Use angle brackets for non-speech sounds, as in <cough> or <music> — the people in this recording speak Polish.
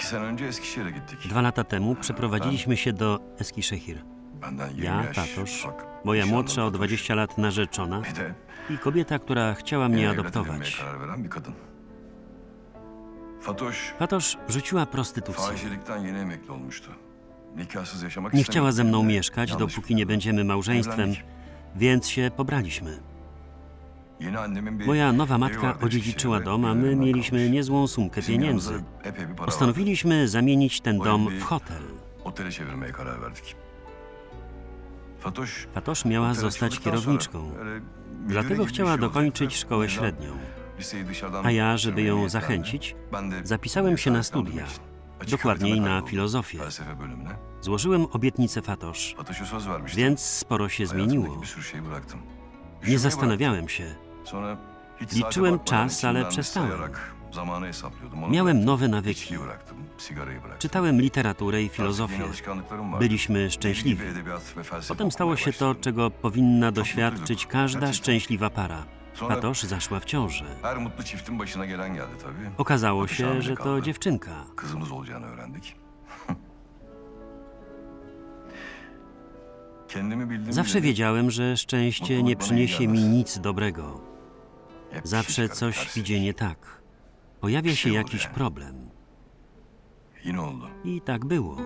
İki sene önce Eskişehir'e gittik. Dwa lata temu przeprowadziliśmy się do Eskişehir. Benden 20 Ja, yaş, Tatosz, moja nişanlı młodsza o Fatoş. 20 lat narzeczona Bir de i kobieta, która chciała mnie evlat edinmeye adoptować. karar veren bir kadın. Fatoş Fatosz rzuciła prostytucję. fahişelikten yeni emekli olmuştu. Nikahsız yaşamak Nie chciała ze mną mieszkać, yanlış dopóki nie będziemy małżeństwem, Evlendik. więc się pobraliśmy. Moja nowa matka odziedziczyła dom, a my birilerinden mieliśmy niezłą sumkę pieniędzy. Postanowiliśmy zamienić ten dom w hotel. Fatosz miała zostać kierowniczką, dlatego chciała dokończyć szkołę średnią. A ja, żeby ją zachęcić, zapisałem się na studia, dokładniej öğretime na filozofię. Złożyłem obietnicę Fatosz, więc sporo się zmieniło. Nie Düşünmeyi zastanawiałem się. Liczyłem czas, ale przestałem. Miałem nowe nawyki. Czytałem literaturę i filozofię. Byliśmy szczęśliwi. Potem stało się to, czego powinna doświadczyć każda szczęśliwa para. Fatosz zaszła w tabii. Okazało się, że to dziewczynka. <laughs> Zawsze wiedziałem, że szczęście nie przyniesie mi nic dobrego. Zawsze coś idzie nie tak. Pojawia się jakiś problem. I tak było.